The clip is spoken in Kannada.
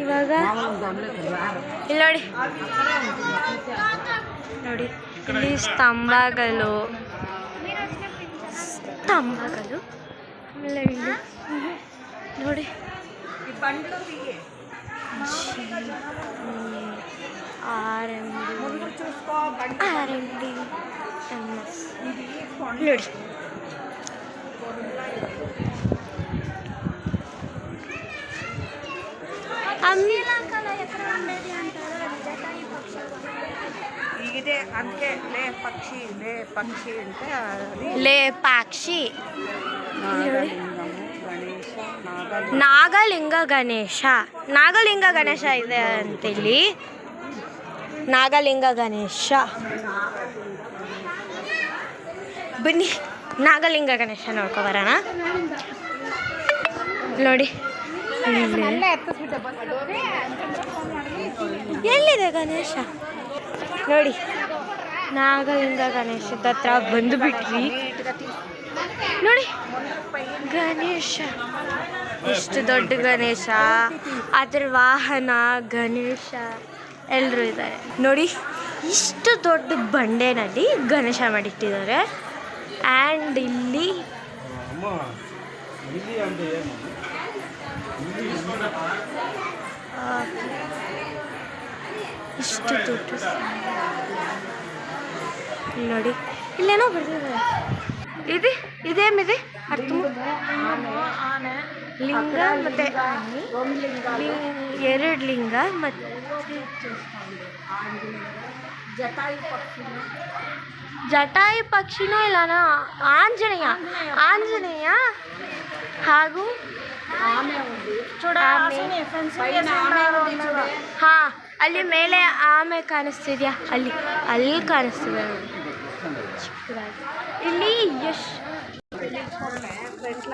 ಇವಾಗ ಇಲ್ಲಿ ನೋಡಿ ನೋಡಿ ಇಲ್ಲಿ ಸ್ತಂಭಗಳು ಸ್ತಂಭಗಳು ಆಮೇಲೆ ಇಲ್ಲಿ ನೋಡಿ R M D R M D M S ನೋಡಿ ಇದೆ ಅದಕ್ಕೆ ಲೇ ಪಕ್ಷಿ ಲೇ ಪಕ್ಷಿ ಅಂತ ಲೇ ಪಕ್ಷಿ. ನಾಗಲಿಂಗ. ಗಣೇಶ. ನಾಗಲಿಂಗ ಗಣೇಶ ಇದೆ ಅಂತೇಳಿ ನಾಗಲಿಂಗ ಗಣೇಶ. ಬನ್ನಿ ನಾಗಲಿಂಗ ಗಣೇಶ ನೋಡ್ಕೊ ಬರೋಣ. ನೋಡಿ. ಎಲ್ಲಿದೆ ಗಣೇಶ? ನೋಡಿ ನಾಗಲಿಂಗ ಗಣೇಶದ ಹತ್ರ ಬಂದುಬಿಟ್ರಿ ನೋಡಿ, ಗಣೇಶ. ಎಷ್ಟು ದೊಡ್ಡ ಗಣೇಶ. ಅದ್ರ ವಾಹನ, ಗಣೇಶ. ಎಲ್ಲರೂ ಇದ್ದಾರೆ. ನೋಡಿ, ಇಷ್ಟು ದೊಡ್ಡ ಬಂಡೆನಲ್ಲಿ ಗಣೇಶ ಮಾಡಿಟ್ಟಿದ್ದಾರೆ. ಆ್ಯಂಡ್ ಇಲ್ಲಿ ಇಷ್ಟು ದೊಡ್ಡ ನೋಡಿ. ಇಲ್ಲೇನೋ ಬರ್ತಿದೆ ಇದೆ ಇದೇನಿದೆ ಅರ್ಥ ಲಿಂಗ ಮತ್ತೆ ಎರಡು ಲಿಂಗ ಮತ್ತೆ ಜಟಾಯು ಪಕ್ಷಿನೂ ಇಲ್ಲನ ಆಂಜನೇಯ. ಆಂಜನೇಯ ಹಾಗೂ. ಹಾ. ಅಲ್ಲಿ ಮೇಲೆ ಆಮೆ ಕಾಣಿಸ್ತಿದ್ಯಾ? ಅಲ್ಲಿ ಅಲ್ಲಿ ಕಾಣಿಸ್ತಿದೆ. ಇಲ್ಲಿ ಯಶ್